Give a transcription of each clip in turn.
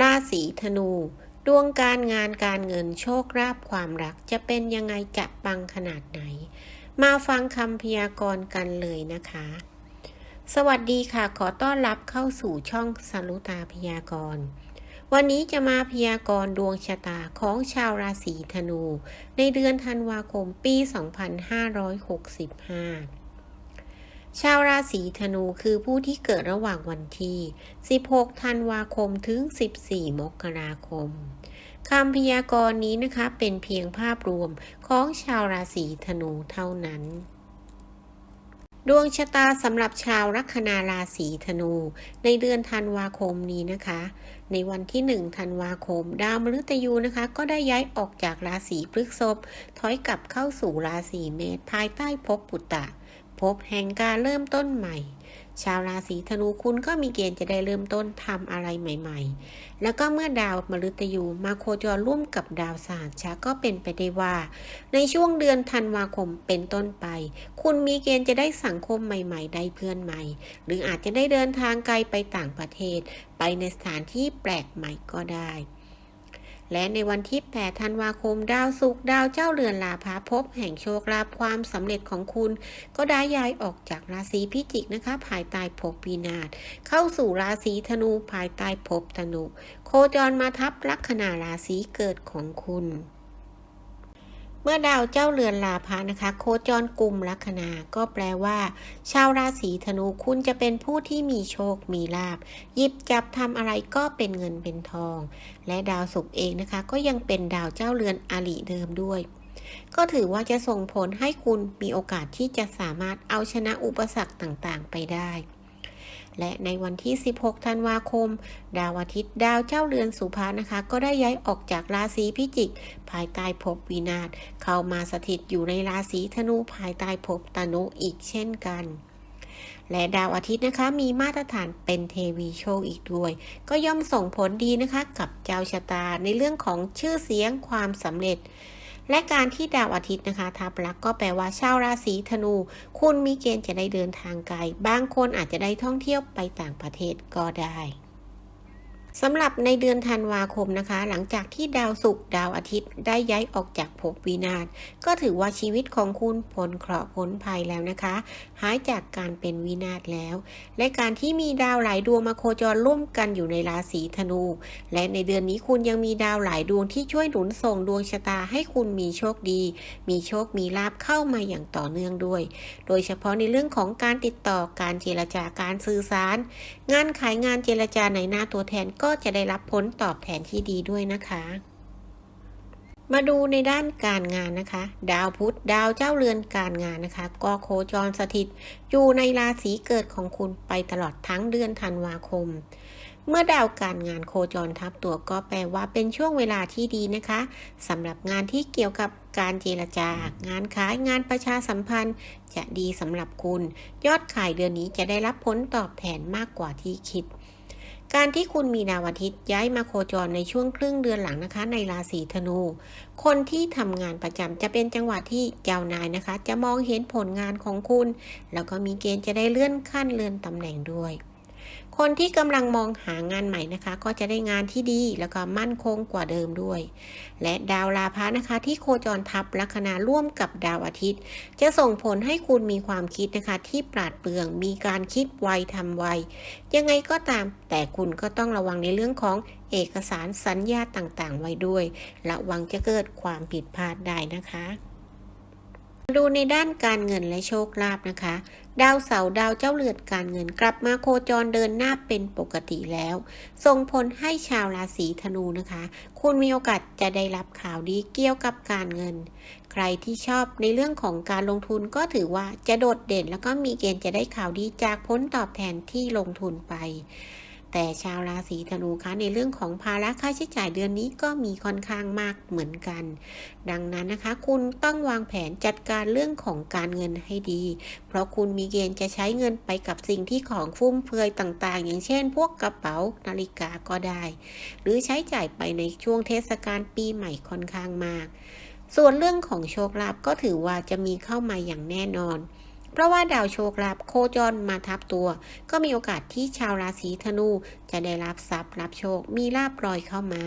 ราศีธนู ดวงการงานการเงินโชคลาภความรักจะเป็นยังไงจะปังขนาดไหน มาฟังคำพยากรณ์กันเลยนะคะ สวัสดีค่ะ ขอต้อนรับเข้าสู่ช่องสรุตาพยากรณ์วันนี้จะมาพยากรณ์ดวงชะตาของชาวราศีธนู ในเดือนธันวาคมปี 2565 ชาวราศีธนูคือผู้ที่เกิดระหว่างวันที่ 16 ธันวาคมถึง 14 มกราคมคำพยากรณ์นี้นะคะเป็นเพียงภาพรวมของชาวราศีธนูเท่านั้น ดวงชะตาสำหรับชาวลัคนาราศีธนู ในเดือนธันวาคมนี้นะคะ ในวันที่ 1 ธันวาคม ดาวมฤตยูนะคะ ก็ได้ย้ายออกจากราศีพฤษภถอยกลับเข้าสู่ราศีเมษภายใต้ภพปุตตะ พบแห่งการเริ่มต้นใหม่ ชาวราศีธนูคุณก็มีเกณฑ์จะได้เริ่มต้นทำอะไรใหม่ ๆ แล้วก็เมื่อดาวมฤตยูมาโคจรร่วมกับดาวสหัชชะก็เป็นไปได้ว่า ในช่วงเดือนธันวาคมเป็นต้นไป คุณมีเกณฑ์จะได้สังคมใหม่ ๆ ได้เพื่อนใหม่ หรืออาจจะได้เดินทางไกลไปต่างประเทศ ไปในสถานที่แปลกใหม่ก็ได้ และในวันที่ 8 ธันวาคมดาวสุกดาวเจ้าเรือนลาภาพบแห่งโชคลาภความสำเร็จของคุณ ก็ได้ย้ายออกจากราศีพิจิกนะคะ ภายใต้ภพปีนาศเข้าสู่ราศีธนูภายใต้ภพธนู โคจรมาทับลัคนาราศีเกิดของคุณ เมื่อดาวเจ้าเรือนลาภะนะคะ โคจรกลุ่มลัคนา ก็แปลว่า ชาวราศีธนูคุณจะเป็นผู้ที่มีโชค มีลาบหยิบจับทำอะไรก็เป็นเงินเป็นทอง และดาวศุกร์เองนะคะ ก็ยังเป็นดาวเจ้าเรือนอริเดิมด้วย ก็ถือว่าจะส่งผลให้คุณมีโอกาสที่จะสามารถเอาชนะอุปสรรคต่างๆ ไปได้ และในวันที่ 16 ธันวาคม ดาวอาทิตย์ดาวเจ้าเรือนสุภานะคะ ก็ได้ย้ายออกจากราศีพิจิก ภายใต้ภพวินาศเข้ามาสถิตอยู่ในราศีธนูภายใต้ภพตนุอีกเช่นกันและดาวอาทิตย์นะคะมีมาตรฐานเป็นเทวีโชคอีกด้วย ก็ย่อมส่งผลดีนะคะกับเจ้าชะตาในเรื่องของชื่อเสียงความสำเร็จ และการที่ดาวอาทิตย์นะคะทับลักก็แปลว่าชาวราศีธนู คุณมีเกณฑ์จะได้เดินทางไกล บางคนอาจจะได้ท่องเที่ยวไปต่างประเทศก็ได้ สำหรับในเดือนธันวาคมนะคะ หลังจากที่ดาวศุกร์ดาวอาทิตย์ได้ย้ายออกจากภพวินาศก็ถือว่าชีวิตของคุณพ้นเคราะห์พ้นภัยแล้วนะคะ หายจากการเป็นวินาศแล้ว และการที่มีดาวหลายดวงมาโคจรร่วมกันอยู่ในราศีธนู และในเดือนนี้คุณยังมีดาวหลายดวงที่ช่วยหนุนส่งดวงชะตาให้คุณมีโชคดี มีโชคมีลาบเข้ามาอย่างต่อเนื่องด้วย โดยเฉพาะในเรื่องของการติดต่อการเจรจาการสื่อสาร งานขายงานเจรจาในหน้าตัวแทนก็จะได้รับผลตอบแทนที่ดีด้วยนะคะ มาดูในด้านการงานนะคะ ดาวพุธดาวเจ้าเรือนการงานนะคะ ก็โคจรสถิตอยู่ในราศีเกิดของคุณไปตลอดทั้งเดือนธันวาคมเมื่อดาวการงานโคจรทับตัวก็แปลว่าเป็นช่วงเวลาที่ดีนะคะสำหรับงานที่เกี่ยวกับการเจรจา งานขายงานประชาสัมพันธ์ จะดีสำหรับคุณ ยอดขายเดือนนี้จะได้รับผลตอบแทนมากกว่าที่คิด การที่คุณมีดาวอาทิตย์ย้ายมาโคจรในช่วงครึ่งเดือนหลังนะคะ ในราศีธนู คนที่ทำงานประจำจะเป็นจังหวะที่ยาวนานนะคะ จะมองเห็นผลงานของคุณ แล้วก็มีเกณฑ์จะได้เลื่อนขั้นเลื่อนตำแหน่งด้วย คนที่กำลังมองหางานใหม่นะคะ ก็จะได้งานที่ดีแล้วก็มั่นคงกว่าเดิมด้วย และดาวลาภะนะคะ ที่โคจรทับลัคนาร่วมกับดาวอาทิตย์ จะส่งผลให้คุณมีความคิดนะคะ ที่ปราดเปรื่องมีการคิดไวทำไว ยังไงก็ตามแต่คุณก็ต้องระวังในเรื่องของเอกสารสัญญาต่างๆ ไว้ด้วยระวังจะเกิดความผิดพลาดได้นะคะ ดูในด้านการเงินและโชคลาภนะคะ ดาวเสาร์ดาวเจ้าเรือนการเงินกลับมาโคจรเดินหน้าเป็นปกติแล้ว ส่งผลให้ชาวราศีธนูนะคะ คุณมีโอกาสจะได้รับข่าวดีเกี่ยวกับการเงิน ใครที่ชอบในเรื่องของการลงทุนก็ถือว่าจะโดดเด่น แล้วก็มีเกณฑ์จะได้ข่าวดีจากผลตอบแทนที่ลงทุนไป แต่ชาวราศีธนูคะในเรื่องของภาระค่าใช้จ่ายเดือนนี้ก็มีค่อนข้างมากเหมือนกัน ดังนั้นนะคะ คุณต้องวางแผนจัดการเรื่องของการเงินให้ดี เพราะคุณมีเกณฑ์จะใช้เงินไปกับสิ่งที่ของฟุ่มเฟือยต่างๆ อย่างเช่น พวกกระเป๋านาฬิกาก็ได้ หรือใช้จ่ายไปในช่วงเทศกาลปีใหม่ค่อนข้างมาก ส่วนเรื่องของโชคลาภก็ถือว่าจะมีเข้ามาอย่างแน่นอน เพราะว่าดาวโชคลาภโคจรมาทับตัว ก็มีโอกาสที่ชาวราศีธนู จะได้รับทรัพย์รับโชค มีลาบลอยเข้ามา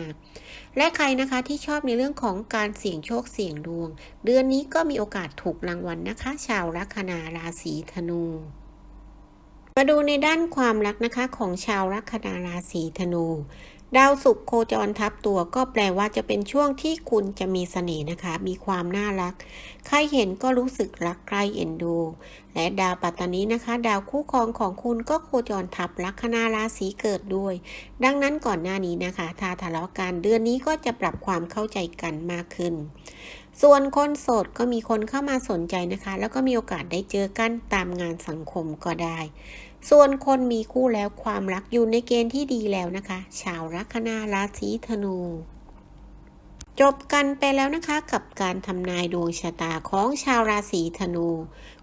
และใครนะคะที่ชอบในเรื่องของการเสี่ยงโชคเสี่ยงดวง เดือนนี้ก็มีโอกาสถูกรางวัลนะคะ ชาวลัคนาราศีธนูมาดูในด้านความรักนะคะของชาวลัคนาราศีธนู ดาวศุกร์โคจรทับตัวก็แปลว่าจะเป็นช่วงที่คุณจะมีเสน่ห์นะคะ มีความน่ารัก ใครเห็นก็รู้สึกรักใครเอ็นดู และดาวปัตตานีนะคะ ดาวคู่ครองของคุณก็โคจรทับลัคนาราศีเกิดด้วย ดังนั้นก่อนหน้านี้นะคะ ถ้าทะเลาะกันเดือนนี้ก็จะปรับความเข้าใจกันมากขึ้นส่วนคนโสดก็มีคนเข้ามาสนใจนะคะ แล้วก็มีโอกาสได้เจอกันตามงานสังคมก็ได้ ส่วนคนมีคู่แล้วความรักอยู่ในเกณฑ์ที่ดีแล้วนะคะ ชาวลัคนาราศีธนู จบกันไปแล้วนะคะกับการทำนายดวงชะตาของชาวราศีธนู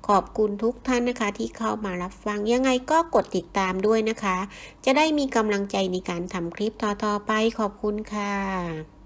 ขอบคุณทุกท่านนะคะ ที่เข้ามารับฟังยังไงก็กดติดตามด้วยนะคะ จะได้มีกำลังใจในการทำคลิปต่อๆไปขอบคุณค่ะ